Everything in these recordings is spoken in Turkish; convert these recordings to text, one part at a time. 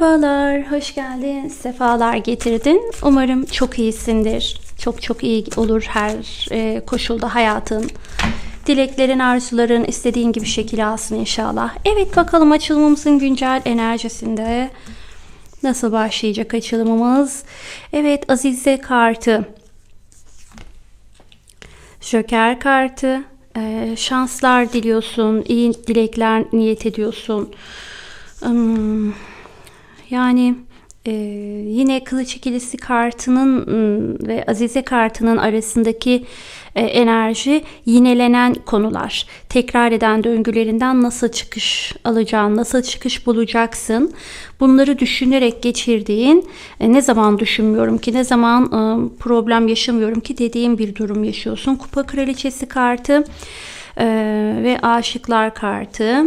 Merhabalar, hoş geldin, sefalar getirdin. Umarım çok iyisindir. Çok çok iyi olur her e, koşulda hayatın. Dileklerin, arzuların istediğin gibi şekil alsın inşallah. Evet bakalım açılımımızın güncel enerjisinde nasıl başlayacak açılımımız. Evet Azize kartı. Joker kartı. e, şanslar diliyorsun, iyi dilekler niyet ediyorsun. Hmm, yani e, yine kılıç ikilisi kartının ve Azize kartının arasındaki e, enerji yinelenen konular. Tekrar eden döngülerinden nasıl çıkış alacağın, nasıl çıkış bulacaksın. Bunları düşünerek geçirdiğin, e, ne zaman düşünmüyorum ki, ne zaman e, problem yaşamıyorum ki dediğim bir durum yaşıyorsun. Kupa kraliçesi kartı e, ve aşıklar kartı.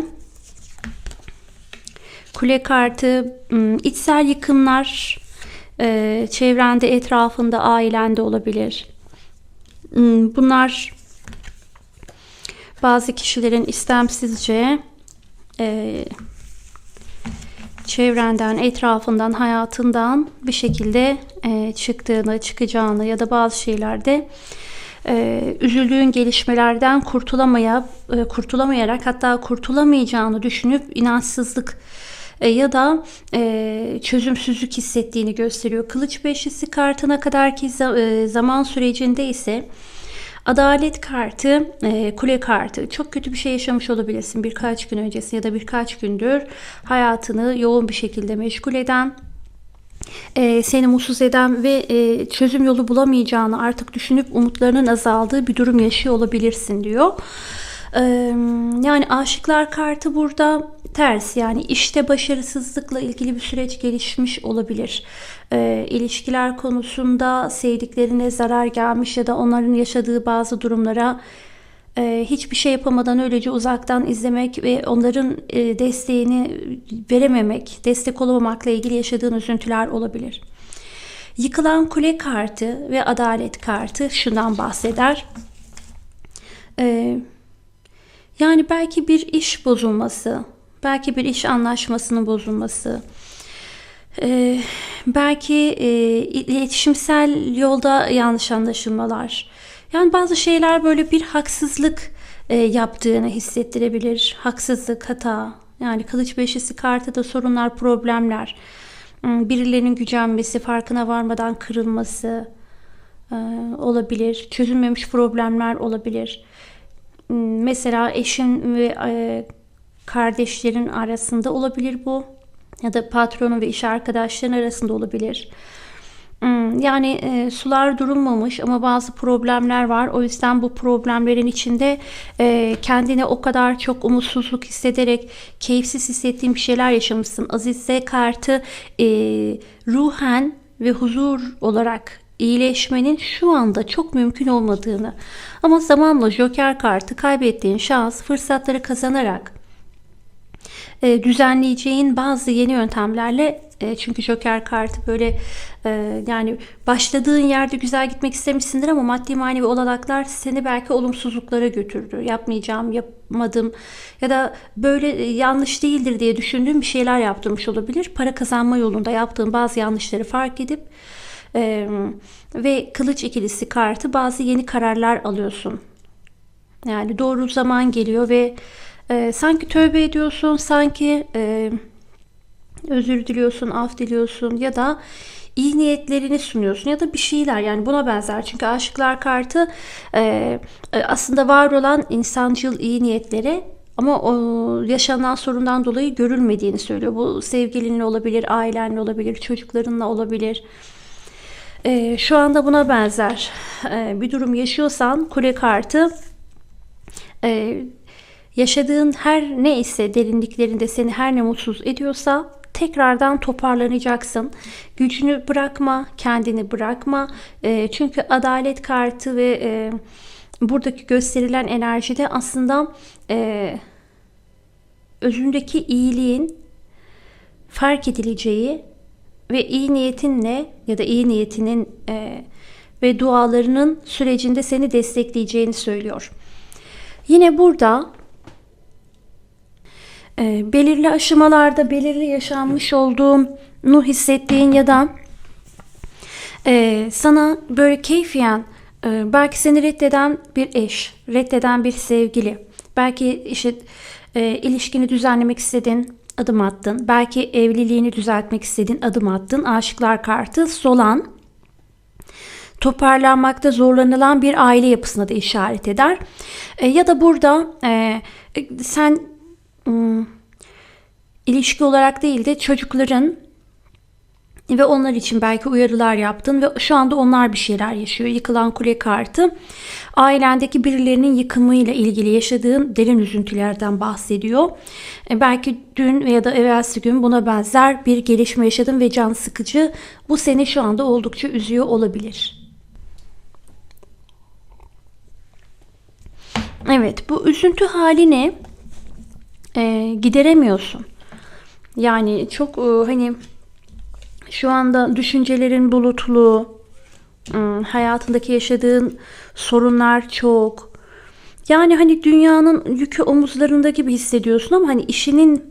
Kule kartı, içsel yıkımlar, e, çevrende, etrafında, ailende olabilir. Bunlar bazı kişilerin istemsizce e, çevrenden, etrafından, hayatından bir şekilde e, çıktığını, çıkacağını ya da bazı şeylerde üzüldüğün gelişmelerden kurtulamaya, kurtulamayarak hatta kurtulamayacağını düşünüp inançsızlık e, ya da e, çözümsüzlük hissettiğini gösteriyor. Kılıç beşlisi kartına kadarki za- e, zaman sürecinde ise Adalet kartı, e, kule kartı. Çok kötü bir şey yaşamış olabilirsin birkaç gün öncesi ya da birkaç gündür hayatını yoğun bir şekilde meşgul eden, e, seni mutsuz eden ve e, çözüm yolu bulamayacağını artık düşünüp umutlarının azaldığı bir durum yaşıyor olabilirsin diyor. Yani aşıklar kartı burada ters yani işte başarısızlıkla ilgili bir süreç gelişmiş olabilir. İlişkiler konusunda sevdiklerine zarar gelmiş ya da onların yaşadığı bazı durumlara hiçbir şey yapamadan öylece uzaktan izlemek ve onların desteğini verememek, destek olamamakla ilgili yaşadığın üzüntüler olabilir. Yıkılan kule kartı ve adalet kartı şundan bahseder. E, yani belki bir iş bozulması, belki bir iş anlaşmasının bozulması, e, belki e, iletişimsel yolda yanlış anlaşılmalar. Yani bazı şeyler böyle bir haksızlık e, yaptığını hissettirebilir. Haksızlık, hata. Yani kılıç beşisi kartı da sorunlar, problemler. Hmm, Birilerinin gücenmesi, farkına varmadan kırılması e, olabilir. Çözülmemiş problemler olabilir. Mesela eşin ve e, kardeşlerin arasında olabilir bu. Ya da patronun ve iş arkadaşların arasında olabilir. Hmm, Yani e, sular durulmamış ama bazı problemler var. O yüzden bu problemlerin içinde e, kendine o kadar çok umutsuzluk hissederek keyifsiz hissettiğin bir şeyler yaşamışsın. Azize kartı e, ruhen ve huzur olarak iyileşmenin şu anda çok mümkün olmadığını ama zamanla Joker kartı kaybettiğin şans fırsatları kazanarak e, düzenleyeceğin bazı yeni yöntemlerle e, çünkü Joker kartı böyle e, yani başladığın yerde güzel gitmek istemişsindir ama maddi manevi olanaklar seni belki olumsuzluklara götürdü. Yapmayacağım, yapmadım ya da böyle e, yanlış değildir diye düşündüğün bir şeyler yaptırmış olabilir. Para kazanma yolunda yaptığın bazı yanlışları fark edip e, ve kılıç ikilisi kartı bazı yeni kararlar alıyorsun. Yani doğru zaman geliyor ve e, sanki tövbe ediyorsun, sanki e, özür diliyorsun, af diliyorsun ya da iyi niyetlerini sunuyorsun ya da bir şeyler yani buna benzer. Çünkü aşıklar kartı e, e, aslında var olan insancıl iyi niyetleri ama o yaşanan sorundan dolayı görülmediğini söylüyor. Bu sevgilinle olabilir, ailenle olabilir, çocuklarınla olabilir. E, şu anda buna benzer e, bir durum yaşıyorsan kule kartı e, yaşadığın her ne ise derinliklerinde seni her ne mutsuz ediyorsa tekrardan toparlanacaksın. Gücünü bırakma, kendini bırakma. E, çünkü adalet kartı ve e, buradaki gösterilen enerjide aslında e, özündeki iyiliğin fark edileceği ve iyi niyetinle ya da iyi niyetinin e, ve dualarının sürecinde seni destekleyeceğini söylüyor. Yine burada e, belirli aşamalarda belirli yaşanmış olduğunu hissettiğin ya da e, sana böyle keyfiyen e, belki seni reddeden bir eş, reddeden bir sevgili, belki işte e, ilişkini düzenlemek istedin, adım attın. Belki evliliğini düzeltmek istedin, adım attın. Aşıklar kartı solan toparlanmakta zorlanılan bir aile yapısına da işaret eder. E, ya da burada e, sen ım, ilişki olarak değil de çocukların ve onlar için belki uyarılar yaptın ve şu anda onlar bir şeyler yaşıyor. Yıkılan kule kartı ailendeki birilerinin yıkımıyla ilgili yaşadığın derin üzüntülerden bahsediyor. E, belki dün veya da evvelsi gün buna benzer bir gelişme yaşadın ve can sıkıcı. Bu seni şu anda oldukça üzüyor olabilir. Evet bu üzüntü halini e, gideremiyorsun. Yani çok e, hani şu anda düşüncelerin bulutlu, ıı, hayatındaki yaşadığın sorunlar çok. Yani hani dünyanın yükü omuzlarında gibi hissediyorsun ama hani işinin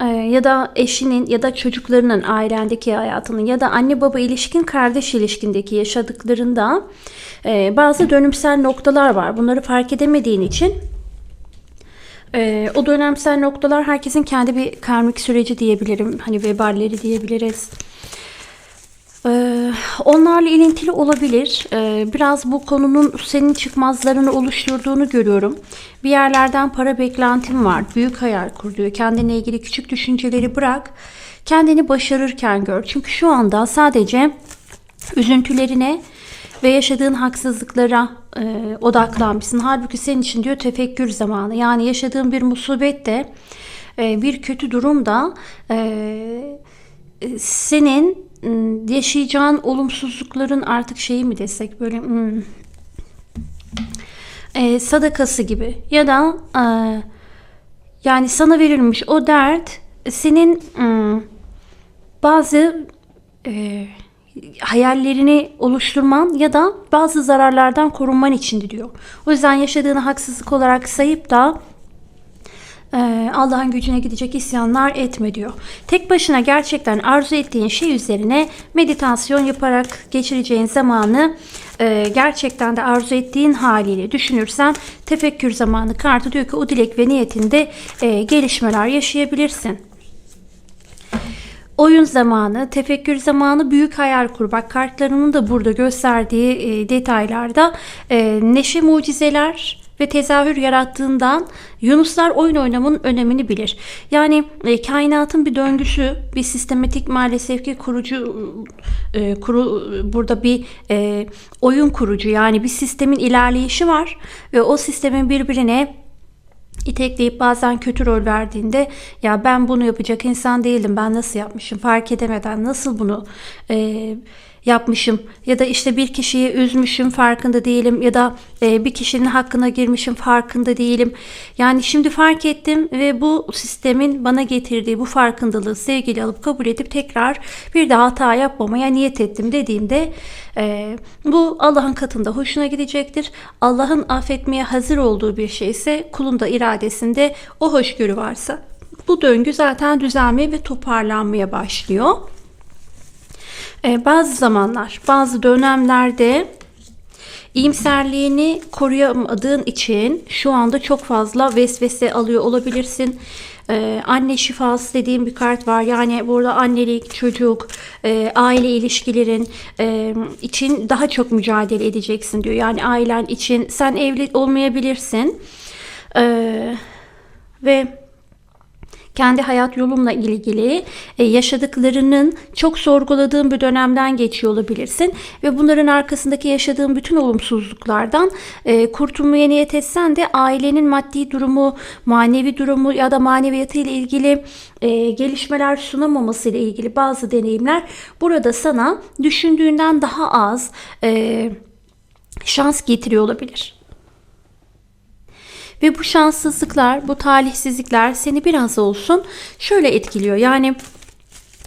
e, ya da eşinin ya da çocuklarının ailendeki hayatının ya da anne baba ilişkin kardeş ilişkindeki yaşadıklarında e, bazı dönümsel noktalar var. Bunları fark edemediğin için ee, o dönemsel noktalar herkesin kendi bir karmik süreci diyebilirim. Hani veballeri diyebiliriz. Ee, onlarla ilintili olabilir. Ee, biraz bu konunun senin çıkmazlarını oluşturduğunu görüyorum. Bir yerlerden para beklentim var. Büyük hayal kur diyor. Kendine ilgili küçük düşünceleri bırak. Kendini başarırken gör. Çünkü şu anda sadece üzüntülerine ve yaşadığın haksızlıklara e, odaklanmışsın. Halbuki senin için diyor tefekkür zamanı. Yani yaşadığın bir musibet de e, bir kötü durum da e, senin ıı, yaşayacağın olumsuzlukların artık şeyi mi desek böyle hmm, e, sadakası gibi ya da e, yani sana verilmiş o dert senin hmm, bazı e, hayallerini oluşturman ya da bazı zararlardan korunman için diyor. O yüzden yaşadığını haksızlık olarak sayıp da e, Allah'ın gücüne gidecek isyanlar etme diyor. Tek başına gerçekten arzu ettiğin şey üzerine meditasyon yaparak geçireceğin zamanı e, gerçekten de arzu ettiğin haliyle düşünürsen tefekkür zamanı kartı diyor ki o dilek ve niyetinde e, gelişmeler yaşayabilirsin. Oyun zamanı, tefekkür zamanı, büyük hayal kur. Bak kartlarının da burada gösterdiği e, detaylarda e, neşe mucizeler ve tezahür yarattığından Yunuslar oyun oynamanın önemini bilir. Yani e, kainatın bir döngüsü, bir sistematik maalesef ki kurucu e, kuru burada bir e, oyun kurucu yani bir sistemin ilerleyişi var ve o sistemin birbirine itekleyip bazen kötü rol verdiğinde ya ben bunu yapacak insan değildim ben nasıl yapmışım fark edemeden nasıl bunu e, yapmışım ya da işte bir kişiyi üzmüşüm farkında değilim ya da e, bir kişinin hakkına girmişim farkında değilim. Yani şimdi fark ettim ve bu sistemin bana getirdiği bu farkındalığı sevgili alıp kabul edip tekrar bir daha hata yapmamaya niyet ettim dediğimde e, bu Allah'ın katında hoşuna gidecektir. Allah'ın affetmeye hazır olduğu bir şey ise kulun da iradesinde o hoşgörü varsa bu döngü zaten düzelmeye ve toparlanmaya başlıyor. E, bazı zamanlar, bazı dönemlerde iyimserliğini koruyamadığın için şu anda çok fazla vesvese alıyor olabilirsin. Ee, anne şifası dediğim bir kart var. Yani burada annelik, çocuk, e, aile ilişkilerin e, için daha çok mücadele edeceksin diyor. Yani ailen için sen evli olmayabilirsin. Ee, ve kendi hayat yolumla ilgili e, yaşadıklarının çok sorguladığın bir dönemden geçiyor olabilirsin ve bunların arkasındaki yaşadığın bütün olumsuzluklardan e, kurtulmaya niyet etsen de ailenin maddi durumu, manevi durumu ya da maneviyatı ile ilgili e, gelişmeler sunamaması ile ilgili bazı deneyimler burada sana düşündüğünden daha az şans getiriyor olabilir. Ve bu şanssızlıklar, bu talihsizlikler seni biraz olsun şöyle etkiliyor. Yani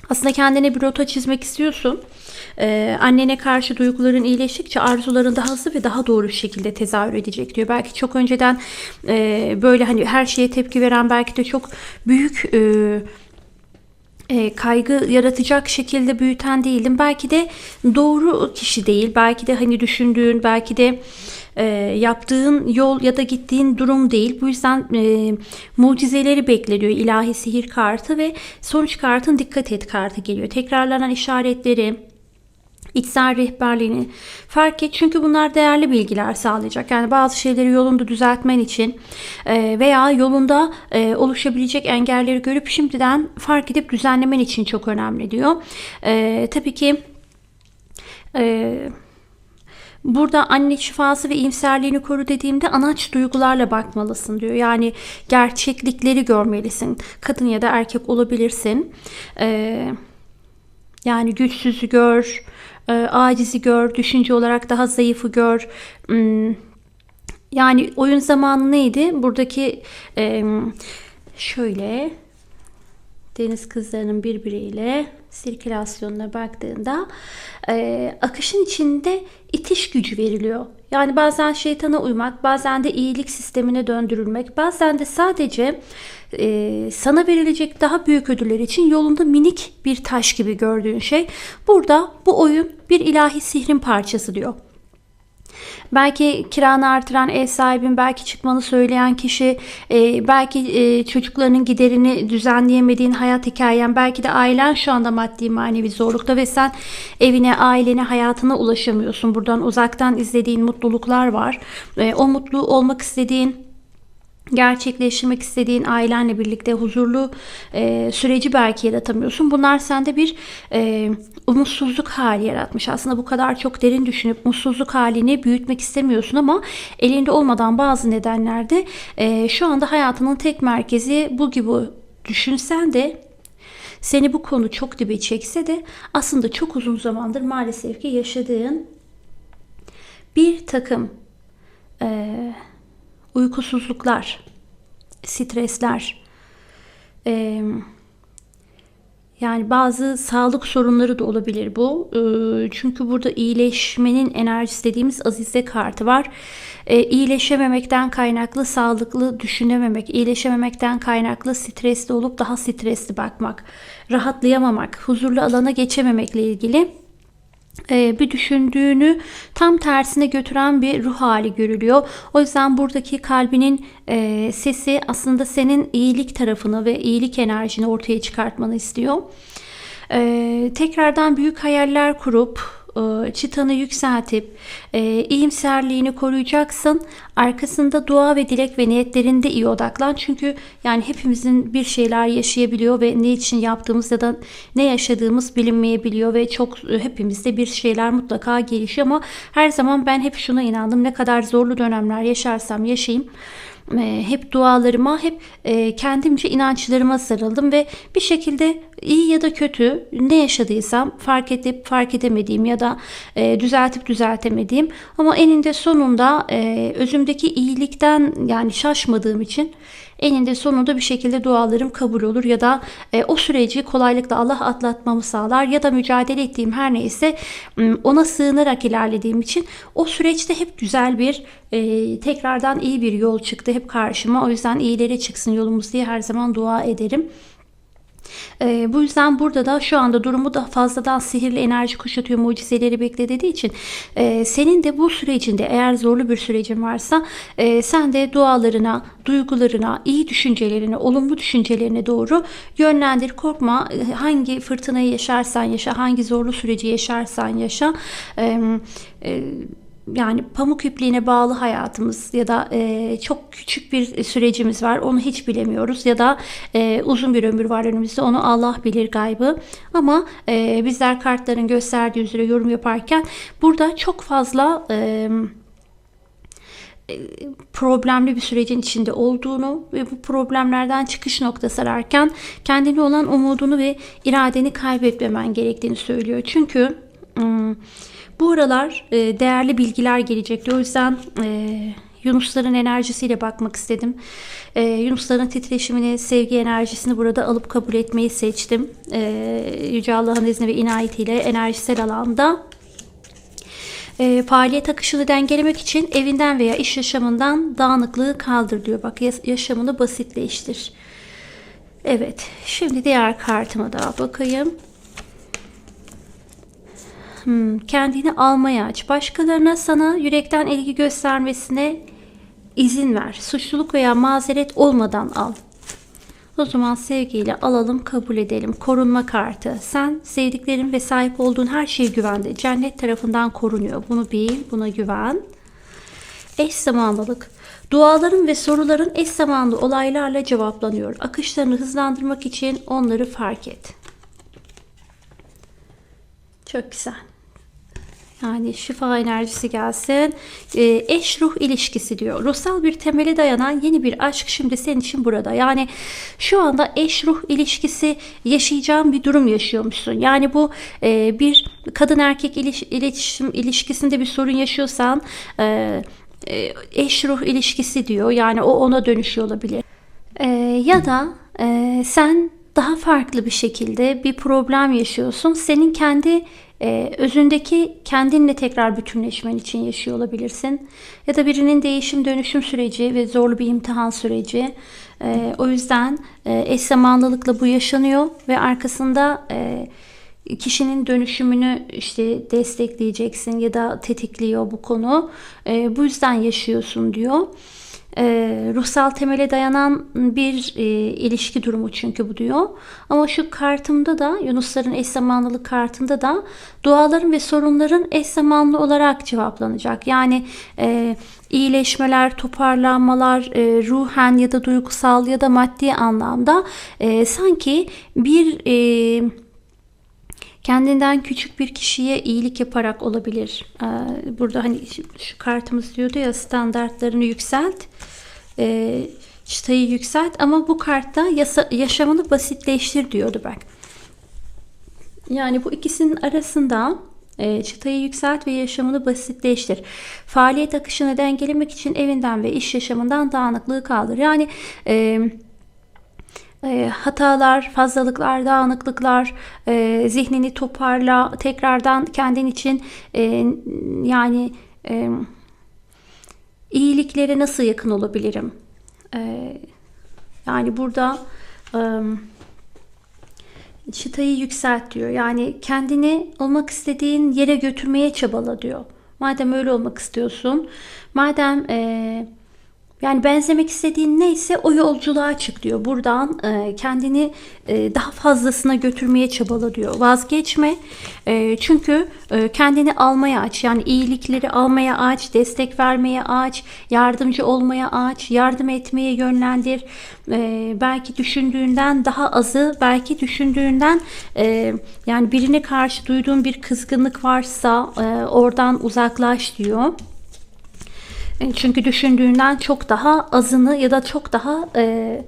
aslında kendine bir rota çizmek istiyorsun. e, annene karşı duyguların iyileştikçe arzuların daha hızlı ve daha doğru bir şekilde tezahür edecek diyor. Belki çok önceden e, böyle hani her şeye tepki veren belki de çok büyük e, e, kaygı yaratacak şekilde büyüten değildim. Belki de doğru kişi değil. Belki de hani düşündüğün, belki de e, yaptığın yol ya da gittiğin durum değil. Bu yüzden e, mucizeleri bekliyor ilahi sihir kartı ve sonuç kartın dikkat et kartı geliyor. Tekrarlanan işaretleri, içsel rehberliğini fark et. Çünkü bunlar değerli bilgiler sağlayacak. Yani bazı şeyleri yolunda düzeltmen için e, veya yolunda e, oluşabilecek engelleri görüp şimdiden fark edip düzenlemen için çok önemli diyor. E, tabii ki Burada anne şifası ve iyimserliğini koru dediğimde anaç duygularla bakmalısın diyor. Yani gerçeklikleri görmelisin. Kadın ya da erkek olabilirsin. Ee, yani güçsüzü gör, e, acizi gör, düşünce olarak daha zayıfı gör. Hmm, yani oyun zamanı neydi? Buradaki e, şöyle deniz kızlarının birbiriyle sirkülasyonuna baktığında e, akışın içinde itiş gücü veriliyor. Yani bazen şeytana uymak, bazen de iyilik sistemine döndürülmek, bazen de sadece e, sana verilecek daha büyük ödüller için yolunda minik bir taş gibi gördüğün şey. Burada bu oyun bir ilahi sihrin parçası diyor. Belki kiranı artıran ev sahibin, belki çıkmanı söyleyen kişi, e, belki e, çocuklarının giderini düzenleyemediğin hayat hikayen, belki de ailen şu anda maddi manevi zorlukta ve sen evine, ailene, hayatına ulaşamıyorsun. Buradan uzaktan izlediğin mutluluklar var. E, o mutlu olmak istediğin gerçekleştirmek istediğin ailenle birlikte huzurlu e, süreci belki yaratamıyorsun. Bunlar sende bir e, umutsuzluk hali yaratmış. Aslında bu kadar çok derin düşünüp mutsuzluk halini büyütmek istemiyorsun ama elinde olmadan bazı nedenlerde e, şu anda hayatının tek merkezi bu gibi düşünsen de seni bu konu çok dibe çekse de aslında çok uzun zamandır maalesef ki yaşadığın bir takım eee uykusuzluklar, stresler, e, yani bazı sağlık sorunları da olabilir bu. E, çünkü burada iyileşmenin enerjisi dediğimiz azize kartı var. E, iyileşememekten kaynaklı sağlıklı düşünememek, iyileşememekten kaynaklı stresli olup daha stresli bakmak, rahatlayamamak, huzurlu alana geçememekle ilgili bir düşündüğünü tam tersine götüren bir ruh hali görülüyor. O yüzden buradaki kalbinin e, sesi aslında senin iyilik tarafını ve iyilik enerjini ortaya çıkartmanı istiyor. Ee, tekrardan büyük hayaller kurup e, çıtanı yükseltip e, iyimserliğini koruyacaksın. Arkasında dua ve dilek ve niyetlerinde iyi odaklan. Çünkü yani hepimizin bir şeyler yaşayabiliyor ve ne için yaptığımız ya da ne yaşadığımız bilinmeyebiliyor ve çok e, hepimizde bir şeyler mutlaka gelişiyor ama her zaman ben hep şuna inandım. Ne kadar zorlu dönemler yaşarsam yaşayayım e, hep dualarıma, hep e, kendimce inançlarıma sarıldım ve bir şekilde iyi ya da kötü ne yaşadıysam fark edip fark edemediğim ya da e, düzeltip düzeltemediğim ama eninde sonunda özümdeki iyilikten yani şaşmadığım için eninde sonunda bir şekilde dualarım kabul olur ya da e, o süreci kolaylıkla Allah atlatmamı sağlar ya da mücadele ettiğim her neyse ona sığınarak ilerlediğim için o süreçte hep güzel bir e, tekrardan iyi bir yol çıktı hep karşıma. O yüzden iyileri çıksın yolumuz diye her zaman dua ederim. E, bu yüzden burada da şu anda durumu da fazladan sihirli enerji kuşatıyor, mucizeleri bekle dediği için e, senin de bu sürecinde eğer zorlu bir sürecin varsa e, sen de dualarına, duygularına, iyi düşüncelerine, olumlu düşüncelerine doğru yönlendir. Korkma hangi fırtınayı yaşarsan yaşa, hangi zorlu süreci yaşarsan yaşa. E, e, yani pamuk ipliğine bağlı hayatımız ya da e, çok küçük bir sürecimiz var onu hiç bilemiyoruz ya da e, uzun bir ömür var önümüzde onu Allah bilir gaybı ama e, bizler kartların gösterdiği üzere yorum yaparken burada çok fazla e, e problemli bir sürecin içinde olduğunu ve bu problemlerden çıkış noktası ararken kendine olan umudunu ve iradeni kaybetmemen gerektiğini söylüyor. Çünkü ım, bu aralar e, değerli bilgiler gelecekti. O yüzden e, Yunusların enerjisiyle bakmak istedim. Ee, Yunusların titreşimini, sevgi enerjisini burada alıp kabul etmeyi seçtim. Ee, Yüce Allah'ın izni ve inayetiyle enerjisel alanda e, faaliyet akışını dengelemek için evinden veya iş yaşamından dağınıklığı kaldır diyor. Bak yaşamını basitleştir. Evet. Şimdi diğer kartıma daha bakayım. Hmm, kendini almaya aç. Başkalarına sana yürekten ilgi göstermesine izin ver. Suçluluk veya mazeret olmadan al. O zaman sevgiyle alalım, kabul edelim. Korunma kartı. Sen sevdiklerin ve sahip olduğun her şeye güvende. Cennet tarafından korunuyor. Bunu bil, buna güven. Eş zamanlılık. Duaların ve soruların eş zamanlı olaylarla cevaplanıyor. Akışlarını hızlandırmak için onları fark et. Çok güzel. Yani şifa enerjisi gelsin. Ee, eş ruh ilişkisi diyor. Ruhsal bir temele dayanan yeni bir aşk şimdi senin için burada. Yani şu anda eş ruh ilişkisi yaşayacağın bir durum yaşıyormuşsun. Yani bu e, bir kadın erkek iliş, iletişim ilişkisinde bir sorun yaşıyorsan e, e, eş ruh ilişkisi diyor. Yani o ona dönüşüyor olabilir. E, ya da e, sen daha farklı bir şekilde bir problem yaşıyorsun. Senin kendi e, özündeki kendinle tekrar bütünleşmen için yaşıyor olabilirsin. Ya da birinin değişim dönüşüm süreci ve zorlu bir imtihan süreci. E, o yüzden e, eş zamanlılıkla bu yaşanıyor ve arkasında e, kişinin dönüşümünü işte destekleyeceksin ya da tetikliyor bu konu. E, bu yüzden yaşıyorsun diyor. E, ruhsal temele dayanan bir e, ilişki durumu çünkü bu diyor. Ama şu kartımda da Yunusların eş zamanlılık kartında da duaların ve sorunların eş zamanlı olarak cevaplanacak. Yani e, iyileşmeler, toparlanmalar, e, ruhen ya da duygusal ya da maddi anlamda e, sanki bir e, kendinden küçük bir kişiye iyilik yaparak olabilir. Ee, Burada hani şu, kartımız diyordu ya standartlarını yükselt, e, çıtayı yükselt ama bu kartta yaşamını basitleştir diyordu bak. Yani bu ikisinin arasında e, çıtayı yükselt ve yaşamını basitleştir. Faaliyet akışını dengelemek için evinden ve iş yaşamından dağınıklığı kaldır. Yani e, e, hatalar, fazlalıklar, dağınıklıklar, e, zihnini toparla, tekrardan kendin için e, yani iyiliklere nasıl yakın olabilirim? Yani burada e, çıtayı yükselt diyor. Yani kendini olmak istediğin yere götürmeye çabala diyor. Madem öyle olmak istiyorsun, madem e, yani benzemek istediğin neyse o yolculuğa çık diyor. Buradan e, kendini e, daha fazlasına götürmeye çabala diyor. Vazgeçme. E, çünkü e, kendini almaya aç. Yani iyilikleri almaya aç, destek vermeye aç, yardımcı olmaya aç, yardım etmeye yönlendir. E, belki düşündüğünden daha azı, belki düşündüğünden e, yani birine karşı duyduğun bir kızgınlık varsa e, oradan uzaklaş diyor. E, Çünkü düşündüğünden çok daha azını ya da çok daha e,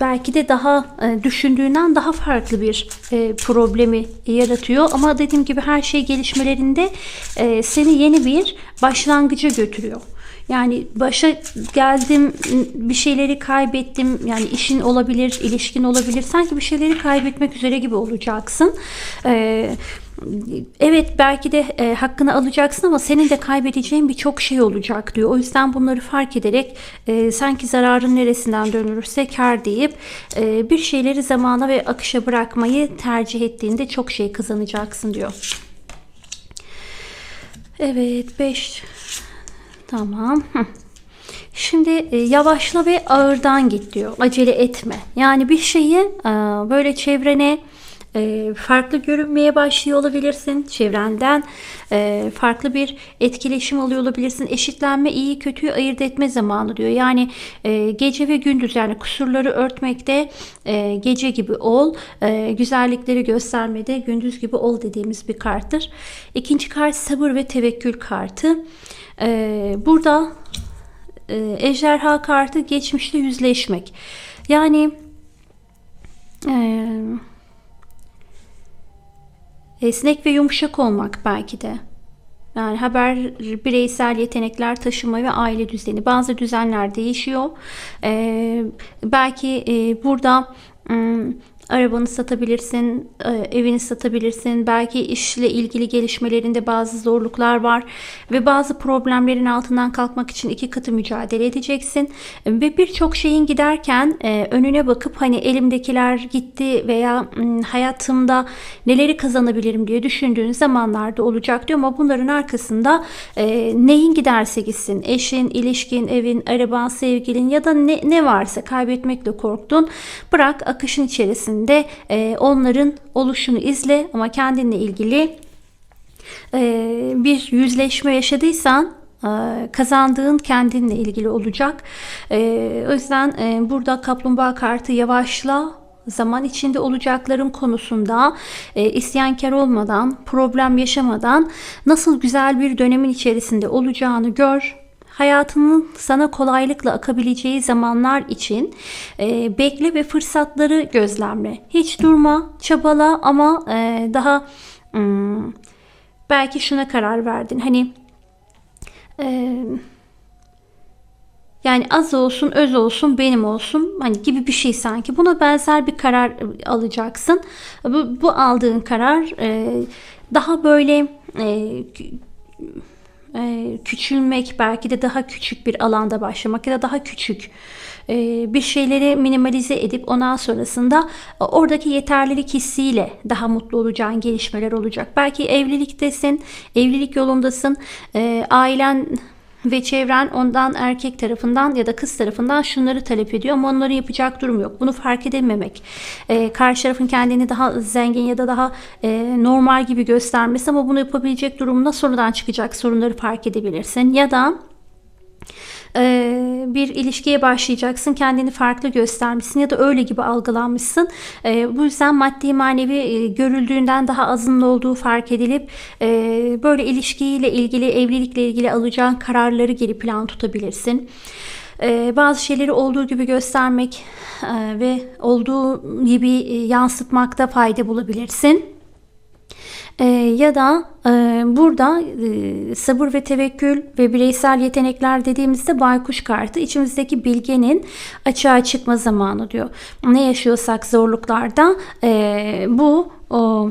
belki de daha e, düşündüğünden daha farklı bir e, problemi yaratıyor. Ama dediğim gibi her şey gelişmelerinde e, seni yeni bir başlangıca götürüyor. Yani başa geldim bir şeyleri kaybettim yani işin olabilir ilişkin olabilir sanki bir şeyleri kaybetmek üzere gibi olacaksın. Ee, evet belki de e, hakkını alacaksın ama senin de kaybedeceğin birçok şey olacak diyor. O yüzden bunları fark ederek e, sanki zararın neresinden dönülürse kar deyip e, bir şeyleri zamana ve akışa bırakmayı tercih ettiğinde çok şey kazanacaksın diyor. Evet 5 Tamam. Şimdi e, yavaşla ve ağırdan git diyor. Acele etme. Yani bir şeyi e, böyle çevrene e, farklı görünmeye başlıyor olabilirsin. Çevrenden e, farklı bir etkileşim alıyor olabilirsin. Eşitlenme iyi kötüyü ayırt etme zamanı diyor. Yani e, gece ve gündüz yani kusurları örtmekte e, gece gibi ol. E, güzellikleri göstermede gündüz gibi ol dediğimiz bir karttır. İkinci kart sabır ve tevekkül kartı. Ee, burada e, ejderha kartı geçmişle yüzleşmek. Yani e, esnek ve yumuşak olmak belki de. Yani haber bireysel yetenekler taşıma ve aile düzeni. Bazı düzenler değişiyor. Ee, belki e, burada ım, arabanı satabilirsin, e, evini satabilirsin. Belki işle ilgili gelişmelerinde bazı zorluklar var ve bazı problemlerin altından kalkmak için iki katı mücadele edeceksin. Ve birçok şeyin giderken e, önüne bakıp hani elimdekiler gitti veya hayatımda neleri kazanabilirim diye düşündüğün zamanlarda olacak diyor ama bunların arkasında e, neyin giderse gitsin eşin, ilişkin, evin, araban, sevgilin ya da ne, ne varsa kaybetmekle korktun bırak akışın içerisinde e, onların oluşunu izle ama kendinle ilgili e, bir yüzleşme yaşadıysan e, kazandığın kendinle ilgili olacak. E, o yüzden e, burada kaplumbağa kartı yavaşla zaman içinde olacakların konusunda e, isyankar olmadan, problem yaşamadan nasıl güzel bir dönemin içerisinde olacağını gör. Hayatının sana kolaylıkla akabileceği zamanlar için e, bekle ve fırsatları gözlemle. Hiç durma, çabala ama e, daha hmm, belki şuna karar verdin. Hani e, yani az olsun, öz olsun, benim olsun hani gibi bir şey sanki. Buna benzer bir karar alacaksın. Bu, bu aldığın karar e, daha böyle e, e, küçülmek belki de daha küçük bir alanda başlamak ya da daha küçük e, bir şeyleri minimalize edip ondan sonrasında oradaki yeterlilik hissiyle daha mutlu olacağın gelişmeler olacak. Belki evliliktesin, evlilik yolundasın, e, ailen ve çevren ondan erkek tarafından ya da kız tarafından şunları talep ediyor ama onları yapacak durum yok. Bunu fark edememek. E, karşı tarafın kendini daha zengin ya da daha e, normal gibi göstermesi ama bunu yapabilecek durumda sonradan çıkacak sorunları fark edebilirsin. Ya da e, bir ilişkiye başlayacaksın kendini farklı göstermişsin ya da öyle gibi algılanmışsın. E, bu yüzden maddi manevi e, görüldüğünden daha azın olduğu fark edilip böyle ilişkiyle ilgili evlilikle ilgili alacağın kararları geri plan tutabilirsin. bazı şeyleri olduğu gibi göstermek ve olduğu gibi yansıtmakta fayda bulabilirsin. E, ya da e, burada e, sabır ve tevekkül ve bireysel yetenekler dediğimizde baykuş kartı içimizdeki bilgenin açığa çıkma zamanı diyor. Ne yaşıyorsak zorluklarda e, bu o,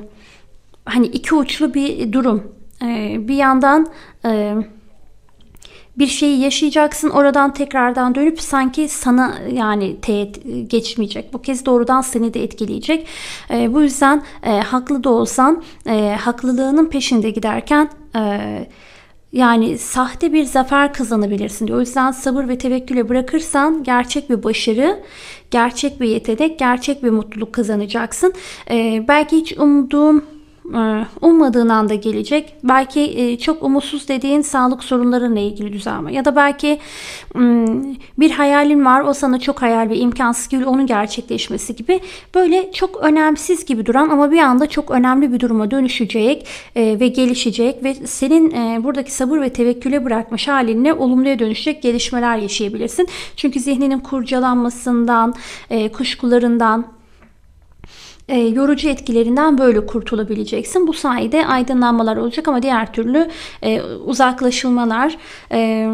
hani iki uçlu bir durum. E, bir yandan e, bir şeyi yaşayacaksın oradan tekrardan dönüp sanki sana yani teğet geçmeyecek. Bu kez doğrudan seni de etkileyecek. E, bu yüzden e, haklı da olsan e, haklılığının peşinde giderken e, yani sahte bir zafer kazanabilirsin diyor. O yüzden sabır ve tevekküle bırakırsan gerçek bir başarı, gerçek bir yetenek, gerçek bir mutluluk kazanacaksın. Ee, belki hiç umduğum ummadığın anda gelecek. Belki e, çok umutsuz dediğin sağlık sorunlarıyla ilgili düzelme ya da belki bir hayalin var o sana çok hayal ve imkansız gibi onun gerçekleşmesi gibi böyle çok önemsiz gibi duran ama bir anda çok önemli bir duruma dönüşecek e, ve gelişecek ve senin e, buradaki sabır ve tevekküle bırakmış halinle olumluya dönüşecek gelişmeler yaşayabilirsin. Çünkü zihninin kurcalanmasından, kuşkularından, e, yorucu etkilerinden böyle kurtulabileceksin. Bu sayede aydınlanmalar olacak ama diğer türlü e, uzaklaşılmalar, e,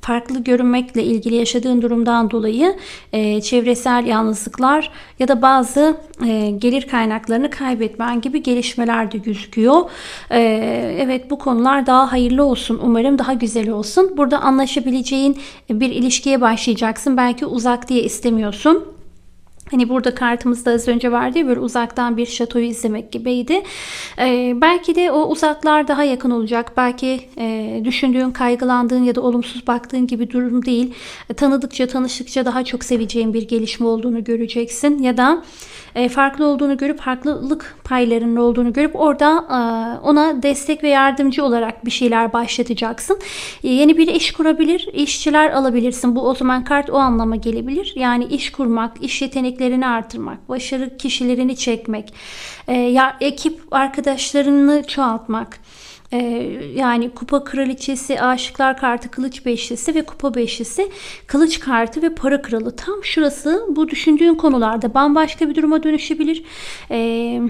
farklı görünmekle ilgili yaşadığın durumdan dolayı e, çevresel yalnızlıklar ya da bazı e, gelir kaynaklarını kaybetmen gibi gelişmeler de gözüküyor. E, evet bu konular daha hayırlı olsun. Umarım daha güzel olsun. Burada anlaşabileceğin bir ilişkiye başlayacaksın. Belki uzak diye istemiyorsun Hani burada kartımızda az önce vardı ya böyle uzaktan bir şatoyu izlemek gibiydi. Ee, belki de o uzaklar daha yakın olacak. Belki e, düşündüğün, kaygılandığın ya da olumsuz baktığın gibi durum değil. Tanıdıkça, tanıştıkça daha çok seveceğin bir gelişme olduğunu göreceksin. Ya da e, farklı olduğunu görüp farklılık paylarının olduğunu görüp orada e, ona destek ve yardımcı olarak bir şeyler başlatacaksın. E, yeni bir iş kurabilir, işçiler alabilirsin. Bu o zaman kart o anlama gelebilir. Yani iş kurmak, iş yeteneklerini artırmak, başarı kişilerini çekmek, ya ekip arkadaşlarını çoğaltmak ee, yani kupa kraliçesi, aşıklar kartı, kılıç beşlisi ve kupa beşlisi, kılıç kartı ve para kralı. Tam şurası bu düşündüğün konularda bambaşka bir duruma dönüşebilir. Ee,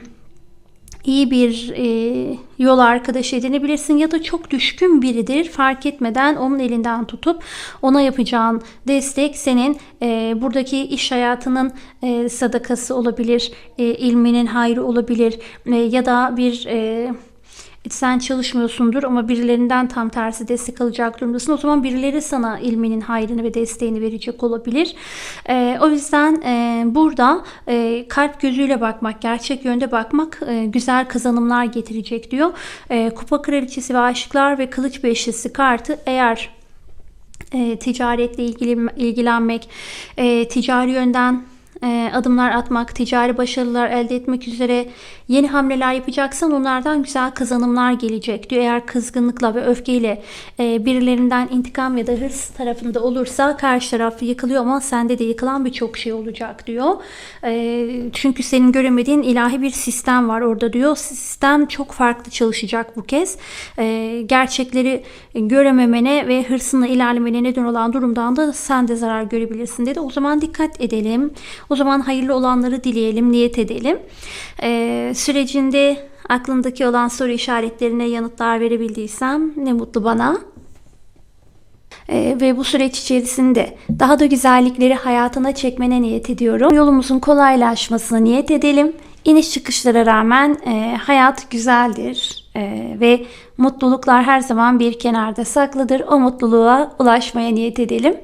iyi bir e, yol arkadaşı edinebilirsin ya da çok düşkün biridir fark etmeden onun elinden tutup ona yapacağın destek senin e, buradaki iş hayatının e, sadakası olabilir, e, ilminin hayrı olabilir e, ya da bir e, sen çalışmıyorsundur ama birilerinden tam tersi destek alacak durumdasın. O zaman birileri sana ilminin hayrını ve desteğini verecek olabilir. Ee, o yüzden e, burada e, kalp gözüyle bakmak, gerçek yönde bakmak e, güzel kazanımlar getirecek diyor. E, Kupa Kraliçesi ve Aşıklar ve Kılıç Beşlisi kartı eğer e, ticaretle ilgili ilgilenmek, e, ticari yönden e, adımlar atmak, ticari başarılar elde etmek üzere yeni hamleler yapacaksan onlardan güzel kazanımlar gelecek diyor. Eğer kızgınlıkla ve öfkeyle e, birilerinden intikam ya da hırs tarafında olursa karşı taraf yıkılıyor ama sende de yıkılan birçok şey olacak diyor. E, çünkü senin göremediğin ilahi bir sistem var orada diyor. Sistem çok farklı çalışacak bu kez. E, gerçekleri görememene ve hırsınla ilerlemene neden olan durumdan da sen de zarar görebilirsin dedi. O zaman dikkat edelim. O zaman hayırlı olanları dileyelim, niyet edelim. Ee, sürecinde aklındaki olan soru işaretlerine yanıtlar verebildiysem ne mutlu bana. Ee, ve bu süreç içerisinde daha da güzellikleri hayatına çekmene niyet ediyorum. Yolumuzun kolaylaşmasına niyet edelim. İniş çıkışlara rağmen e, hayat güzeldir e, ve mutluluklar her zaman bir kenarda saklıdır. O mutluluğa ulaşmaya niyet edelim.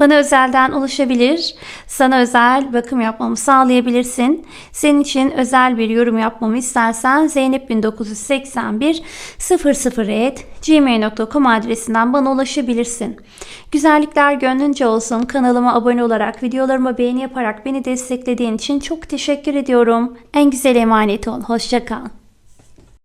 Bana özelden ulaşabilir, sana özel bakım yapmamı sağlayabilirsin. Senin için özel bir yorum yapmamı istersen zeynep1981 00 gmail.com adresinden bana ulaşabilirsin. Güzellikler gönlünce olsun. Kanalıma abone olarak, videolarıma beğeni yaparak beni desteklediğin için çok teşekkür ediyorum. En güzel emanet ol. Hoşça kal.